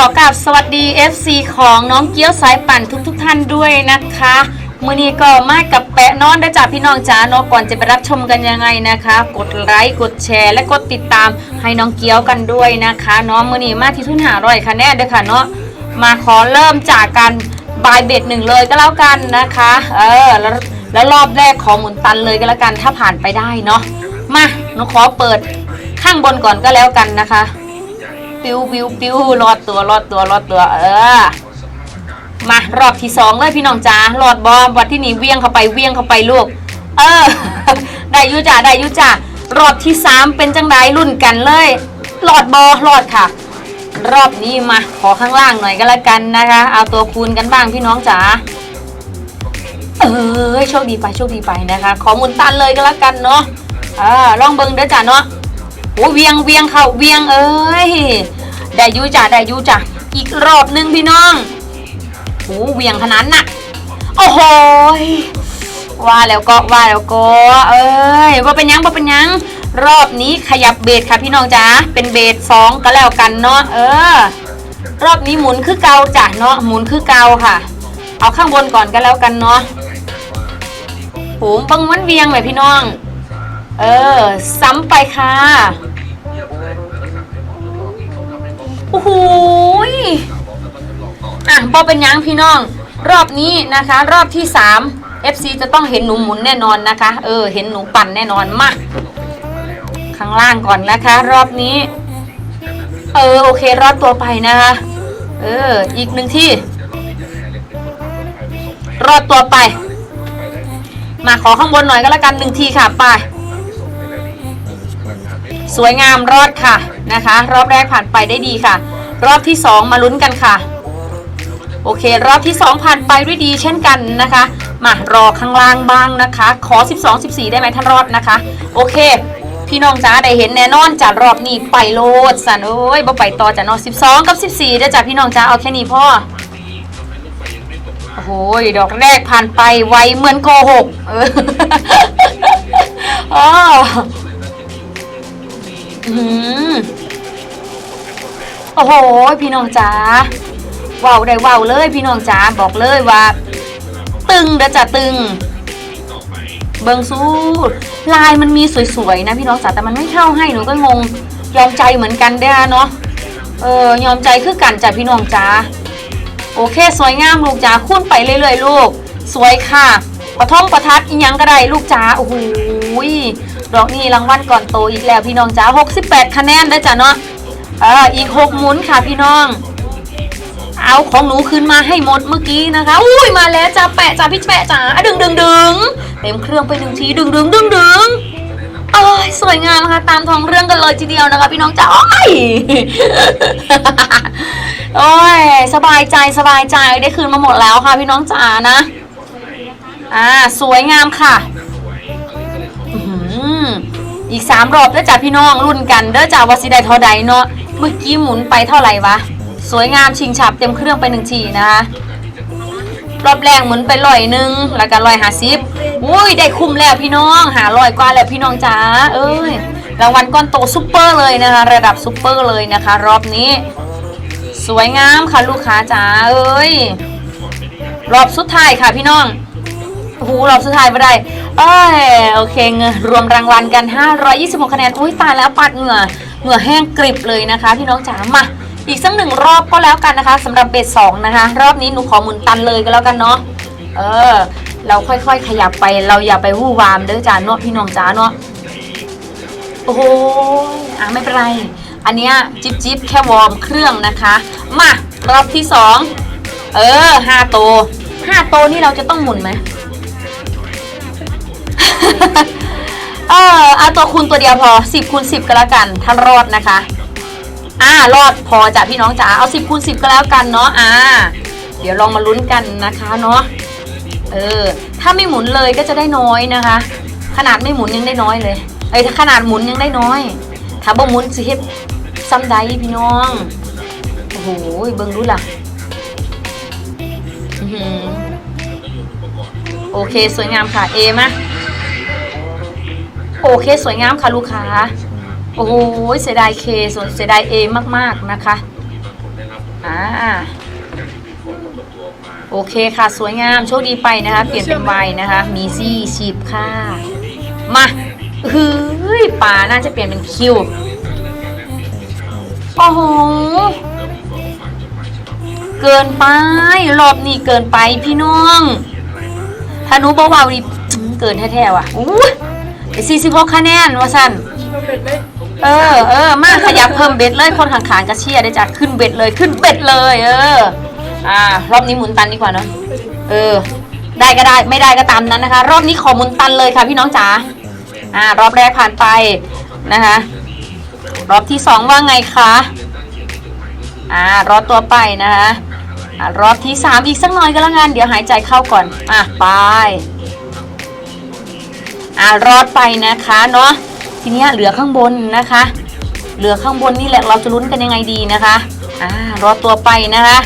ขอกราบสวัสดี FC ของน้องเกี้ยวสายปั่นทุกๆทท่านด้วยนะคะมือนี้ก็มากับแปะนอนได้จากพี่น้องจ๋าเนาะก่อนจะไปรับชมกันยังไงนะคะ กดไลค์กดแชร์ และกดติดตามให้น้องเกี้ยวกันด้วยนะคะเนาะมือนี้มาที่ทุนหาร่อยค่ะแน่เด้อค่ะเนาะมาขอเริ่มจากการบายเบ็ดหนึ่งเลยก็แล้วกันนะคะ เออแล้วแล้วรอบแรกขอหมุนตันเลยก็แล้วกันถ้าผ่านไปได้เนาะมาหนูขอเปิดข้างบนก่อนก็แล้วกันนะคะ ปิ้วปิ้วปิ้วรอดตัวรอดตัวรอดตัว เออ มารอบที่สองเลยพี่น้องจ๋ารอดบอมวัดที่นี่เวียงเข้าไปเวียงเข้าไปลูก เออ ได้อยุจ่าได้อยุจ่ารอบที่สามเป็นจังไดรุ่นกันเลยรอดบอรอดค่ะ รอบนี้มาขอข้างล่างหน่อยก็แล้วกันนะคะ เอาตัวคูณกันบ้างพี่น้องจ๋าเออโชคดีไปโชคดีไปนะคะ ขอมุนตันเลยก็แล้วกันเนาะเออลองเบิ้งเด้อจ้ะเนาะ โอ้เวียงเวียงเขาเวียงเอ้ยได้ยูจ้ะได้ยูจ้ะอีกรอบหนึ่งพี่น้องโอ้เวียงขนาดน่ะโอ้โหยว่าแล้วก็ว่าแล้วก็เอ้ยว่าเป็นยังว่าเป็นยังรอบนี้ขยับเบสค่ะพี่น้องจ๋าเป็นเบสสองก็แล้วกันเนาะเออ รอบนี้หมุนคือเกาจ้ะเนาะหมุนคือเกาค่ะ เอาข้างบนก่อนก็แล้วกันเนาะโหบังมันเวียงเลยพี่น้อง เออ ซ้ำไปค่ะ โอ้โหยอะบอเป็นยังพี่น้อง รอบนี้นะคะ รอบที่3 FC จะต้องเห็นหนูหมุนแน่นอนนะคะ เออ เห็นหนูปั่นแน่นอนมากข้างล่างก่อนนะคะ รอบนี้ เออโอเค รอบตัวไปนะคะ เออ อีกหนึ่งที่ รอบตัวไป มาขอข้างบนหน่อยก็แล้วกันหนึ่งทีค่ะไป สวยงามรอดค่ะนะคะ รอบแรกผ่านไปได้ดีค่ะ รอบที่ 2 มาลุ้นกันค่ะ โอเค รอบที่ 2 ผ่านไปด้วยดีเช่นกันนะคะ มารอข้างล่างบ้างนะคะ ขอ 12 14 ได้ไหมท่านรอดนะคะ โอเค พี่น้องจ้าได้เห็นแน่นอนจากรอบนี้ไปโลดสันโอ้ยบ่ไปต่อจ้ะเนาะ12 กับ 14เด้จ้ะพี่น้องจ้าเอาแค่นี้พ่อโอ้โหดอกแรกผ่านไปไวเหมือนโกหกเอออ๋ออื้อ หือโอ้โห พี่น้องจ๋าว้าวได้ว้าวเลยพี่น้องจ๋าบอกเลยว่า ตึงเด้อจ้ะตึง เบิงสู้ลายมันมีสวยๆนะพี่น้องจ๋าแต่มันไม่เข้าให้หนูก็งงยอมใจเหมือนกันเด้อเนาะเออยอมใจคือกันจ้ะพี่น้องจ๋าโอเค สวยงามลูกจ๋าคุ้นไปเรื่อยๆลูก สวยค่ะ ประท่องประทัดอีหยังก็ได้ลูกจ๋าโอ้โห ดอกนี้รางวัลก่อนโตอีกแล้วพี่น้องจ๋า68 คะแนนได้จ้ะเนาะเอออีก 6 หมุนค่ะพี่น้อง เอาของหนูคืนมาให้หมดเมื่อกี้นะคะ อุ้ยมาแล้วจ้าแปะจ้าพี่แปะจ้าดึงดึงดึงเต็มเครื่องไปหนึ่งทีดึงดึงดึงดึงโอ้ยสวยงามนะคะตามท้องเรื่องกันเลยทีเดียวนะคะ พี่น้องจ๋าโอ้ยโอ้ยสบายใจสบายใจได้คืนมาหมดแล้วค่ะพี่น้องจ๋านะ อ่า สวยงามค่ะ อีกสามรอบเด้อจ้าพี่น้องรุ่นกันเด้อจ้าวัสิได้เท่าใดเนาะเมื่อกี้หมุนไปเท่าไหร่วะ สวยงามชิงฉับเต็มเครื่องไปหนึ่งทีนะคะรอบแรกหมุนไปลอยหนึ่งแล้วก็ลอยหาซิบอุ้ยได้คุ้มแล้วพี่น้องหาลอยกว่าแล้วพี่น้องจ๋าเอ้ยรางวัลก้อนโตซุปเปอร์เลยนะคะ ระดับซุปเปอร์เลยนะคะ รอบนี้ สวยงามค่ะลูกค้าจ๋าเอ้ยรอบสุดท้ายค่ะพี่น้องโอ้โหรอบสุดท้ายไม่ได้ เอ้ยโอเคเงินรวมรางวัลกัน 526 คะแนนอุ้ยตายแล้วปัดเหงื่อเหงื่อแห้งกริบเลยนะคะ พี่น้องจ๋ามาอีกสักหนึ่งรอบก็แล้วกันนะคะสำหรับเบสสองนะคะ รอบนี้หนูขอหมุนตันเลยก็แล้วกันเนาะเออ เราค่อยๆขยับไปเราอย่าไปวู่วามเด้อจ้าเนาะพี่น้องจ๋าเนาะโอ้โหอะไม่เป็นไร อันเนี้ยจิ๊บจิบแค่วอร์มเครื่องนะคะมารอบที่สองเออห้าโตห้าโตนี่เราจะต้องหมุนไหม เออเอาตัวคูณตัวเดียวพอสิบคูณสิบก็แล้วกัน ถ้ารอดนะคะ อ่ารอดพอจ้ะพี่น้องจ๋าเอาสิบคูณสิบก็แล้วกันเนาะอ่า เดี๋ยวลองมาลุ้นกันนะคะเนาะเออ ถ้าไม่หมุนเลยก็จะได้น้อยนะคะ ขนาดไม่หมุนยังได้น้อยเลยเอ้ถ้าขนาดหมุนยังได้น้อยถ้าบ่หมุนสิเฮ็ดซ้ำใดพี่น้องโอ้โหเบิ่งดูล่ะโอเค สวยงามค่ะเอมา โอเคสวยงามค่ะลูกค้า โอ้โหเสียดายเคส่วนเสียดายเอมากๆนะคะอ่าโอเคค่ะ สวยงามโชคดีไปนะคะ เปลี่ยนเป็นไวนะคะ มีซี่ชีพค่ะ มาเฮ้ยป่าน่าจะเปลี่ยนเป็นคิวโอ้โหเกินไปรอบนี้เกินไปพี่น้องถ้าหนูบอกว่าวิเกินแท้ๆว่ะอู้ สี่สิบหกคะแนนว่าสั้นเป็ดเลยเออเออมาขยับเพิ่มเบ็ดเลยคนข้างๆกระเชียร์ได้จ้ะขึ้นเบ็ดเลยขึ้นเบ็ดเลย เออ อ่ารอบนี้หมุนตันดีกว่าเนาะเออ ได้ก็ได้ไม่ได้ก็ตามนั้นนะคะ รอบนี้ขอหมุนตันเลยค่ะพี่น้องจ๋าอ่ารอบแรกผ่านไปนะคะ รอบที่สองว่าไงคะอ่ารอบตัวไปนะคะอ่ารอบที่สามอีกสักหน่อยก็แล้วกันเดี๋ยวหายใจเข้าก่อนอะไป อ่ารอดไปนะคะเนาะทีนี้เหลือข้างบนนะคะ เหลือข้างบนนี่แหละเราจะลุ้นกันยังไงดีนะคะอ่ารอตัวไปนะคะ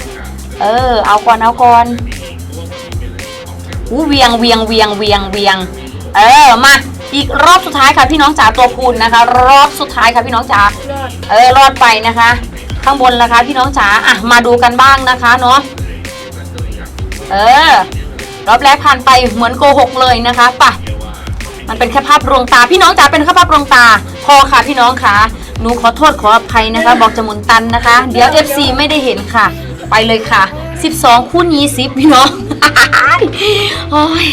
เออ เอาก่อนเอาก่อนอู้เวียงเวียงเวียงเวียงเวียง เออมาอีกรอบสุดท้ายค่ะพี่น้องจ๋าตัวคูณนะคะ รอบสุดท้ายค่ะพี่น้องจ๋าเออรอดไปนะคะ ข้างบนนะคะพี่น้องจ๋าอะมาดูกันบ้างนะคะเนาะเออรอบแรกผ่านไปเหมือนโกหกเลยนะคะป่ะ มันเป็นแค่ภาพลวงตา พี่น้องจ๋าเป็นแค่ภาพลวงตา พอค่ะพี่น้องค่ะ หนูขอโทษขออภัยนะคะ บอกจะหมุนตันนะคะ เดี๋ยว FC ไม่ได้เห็นค่ะ ไปเลยค่ะ 12 คูณ20พี่น้อง โอ้ย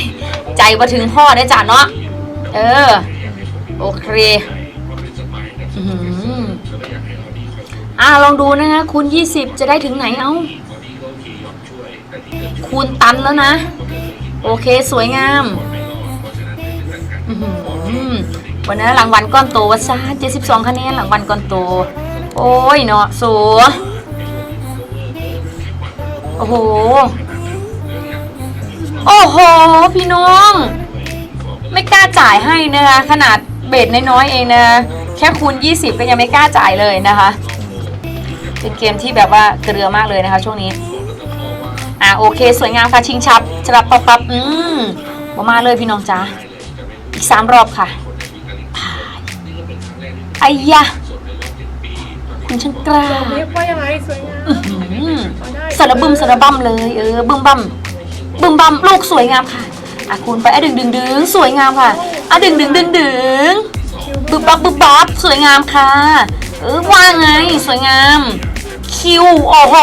ใจมาถึงพ่อได้จ้ะเนาะ เออ โอเคอ่าลองดูนะคะคูณ 20 จะได้ถึงไหนเอ้า คูณตันแล้วนะ โอเคสวยงาม อื้อหือวันนั้นรางวัลก้อนโตวัซ่า72คะแนนรางวัลก้อนโต โอ้ยเนาะสูโอ้โห โอ้โห พี่น้อง ไม่กล้าจ่ายให้นะคะขนาดเบ็ดน้อยๆเองนะแค่คูณ 20 ก็ยังไม่กล้าจ่ายเลยนะคะ เป็นเกมที่แบบว่าเกลือมากเลยนะคะช่วงนี้ อะโอเค สวยงามค่ะชิงชับฉลับปับปับอืมมามาเลยพี่น้องจ้า อีกสามรอบค่ะถ่ายไอ้ยะคุณช่างกล้าเรียกว่ายังไงสวยงามอื้อหือเอาได้สารบึมสารบัมเลยเออบึมบัมบึมบัมลูกสวยงามค่ะอะคุณไปอะดึงดึงดึงสวยงามค่ะอะดึงดึงดึงดึงคิวบึบบับบึบบับสวยงามค่ะ เออว่าไงสวยงาม คิวโอ้โห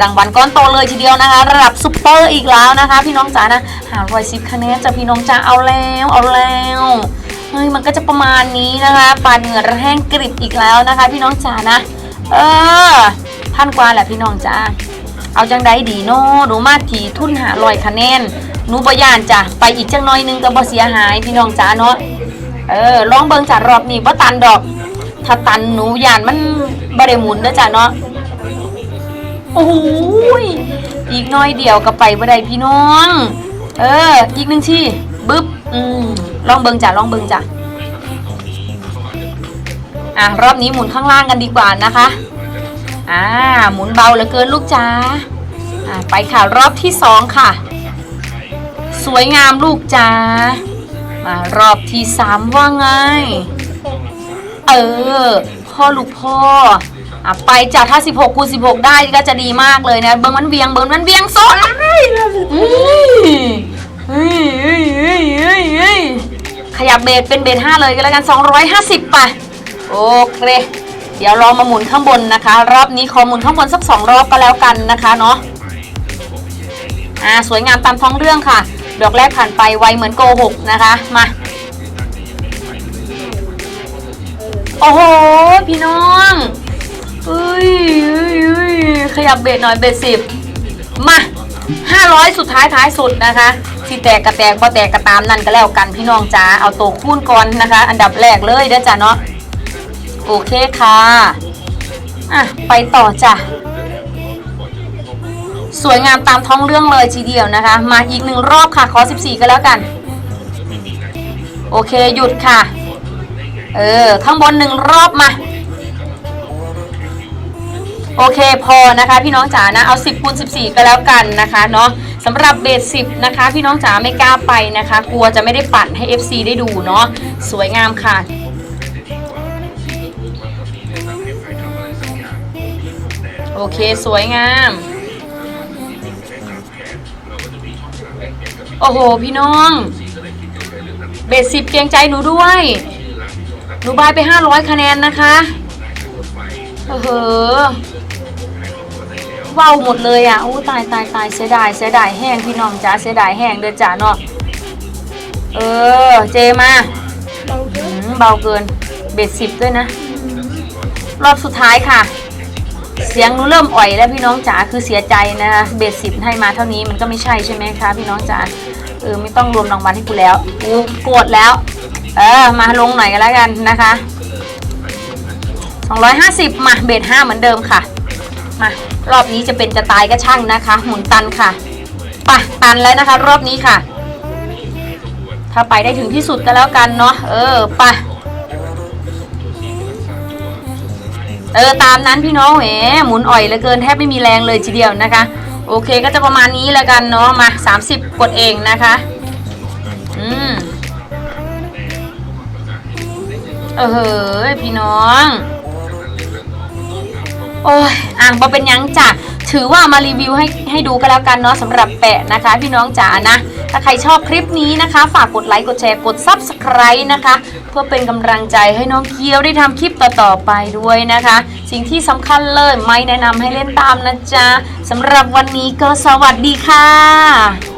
รางวัลก้อนโตเลยทีเดียวนะคะ ระดับซุปเปอร์อีกแล้วนะคะ พี่น้องจ๋านะหารอยสิบคะแนนจากพี่น้องจ๋าเอาแล้วเอาแล้วเฮ้ยมันก็จะประมาณนี้นะคะปลาเหนือแห้งกริบอีกแล้วนะคะ พี่น้องจ๋านะ เออพันกว่าแหละพี่น้องจ๋าเอาจังไดดีโน่หนูมาถีทุนหาลอยคะแนนหนูบยานจ้ะไปอีกจังน้อยนึงก็บ่เสียหายพี่น้องจ๋าเนาะเออลองเบิ่งจ้ะรอบนี้บ่ตันดอก ถ้าตันหนูยานมันบ่ได้หมุนเด้อจ้ะเนาะโอ้ยอีกน้อยเดียวก็ไปบ่ได้พี่น้อง เออ อีกหนึ่งที่บึ๊บอืมลองเบิงจ้ะลองเบิงจ้ะอะรอบนี้หมุนข้างล่างกันดีกว่านะคะ อ่า หมุนเบาเหลือเกินลูกจ้าอ่าไปค่ะรอบที่สองค่ะ สวยงามลูกจ้ามารอบที่สามว่าไง เออ พ่อลูกพ่ออะไปจ้ะถ้า 16คูณ16 ได้ก็จะดีมากเลยนะ เบิ้งมันเวียงเบิ้งมันเวียงสดเฮ้ยเฮ้ยเฮ้ยเฮ้ยเฮ้ยเฮ้ยขยับเบสเป็นเบส5เลยก็แล้วกัน 250ไปโอเค เดี๋ยวลองมาหมุนข้างบนนะคะ รอบนี้ขอหมุนข้างบนสักสองรอบก็แล้วกันนะคะเนาะอ่าสวยงามตามท้องเรื่องค่ะ ดอกแรกผ่านไปไวเหมือนโกหกนะคะ มา โอ้โห พี่น้องเอ้ยเอ้ยเอ้ยขยับเบสหน่อยเบสสิบมาห้าร้อยสุดท้ายท้ายสุดนะคะสิแตกกระแตกบ่แตกกระตามนั่นก็แล้วกันพี่น้องจ๋าเอาตัวคูณก่อนนะคะ อันดับแรกเลยเด้อจ้ะเนาะโอเคค่ะ อะ ไปต่อจ้ะสวยงามตามท้องเรื่องเลยทีเดียวนะคะ มาอีกหนึ่งรอบค่ะขอ 14 ก็แล้วกัน โอเคหยุดค่ะ เออ ข้างบนหนึ่งรอบมา โอเคพอนะคะ พี่น้องจ๋านะ เอา 10คูณ14 ก็แล้วกันนะคะเนาะสำหรับเบส10นะคะ พี่น้องจ๋าไม่กล้าไปนะคะ กลัวจะไม่ได้ปั่นให้ FC ได้ดูเนาะสวยงามค่ะโโอเค สวยงาม โอ้โห พี่น้อง เบสสิบเกรงใจหนูด้วย หนูบายไป 500 คะแนนนะคะเออเหอะว้าวหมดเลยอะอู้ตายตายตายเสียดายเสียดายแห้งพี่น้องจ้าเสียดายแห้งเด้อจ้าเนาะเออเจมาเบาเยอืมเบาเกินเบสสิบด้วยนะ รอบสุดท้ายค่ะ เสียงหนูเริ่มอ่อยแล้วพี่น้องจ๋าคือเสียใจนะคะเบสสิบให้มาเท่านี้มันก็ไม่ใช่ใช่ไหมคะพี่น้องจ๋าเออไม่ต้องรวมรางวัลให้กูแล้วกูโกรธแล้ว เออ มาลงหน่อยกันแล้วกันนะคะ 250 มาเบส5เหมือนเดิมค่ะ มารอบนี้จะเป็นจะตายก็ช่างนะคะ หมุนตันค่ะปะตันแล้วนะคะ รอบนี้ค่ะ ถ้าไปได้ถึงที่สุดก็แล้วกันเนาะเออปะเออตามนั้นพี่น้องแหมหมุนอ่อยเหลือเกินแทบไม่มีแรงเลยทีเดียวนะคะ โอเคก็จะประมาณนี้แล้วกันเนาะมา 30 กดเองนะคะ อืม เออเฮ้ยพี่น้อง โอ้ยอะมาเป็นยังจ้ะถือว่ามารีวิวให้ให้ดูก็แล้วกันเนาะสำหรับแปะนะคะ พี่น้องจ๋านะ ถ้าใครชอบคลิปนี้นะคะ ฝากกดไลค์กดแชร์กด Subscribe นะคะ เพื่อเป็นกำลังใจให้น้องเกียวได้ทำคลิปต่อๆไปด้วยนะคะ สิ่งที่สำคัญเลยไม่แนะนำให้เล่นตามนะจ๊ะสำหรับวันนี้ก็สวัสดีค่ะ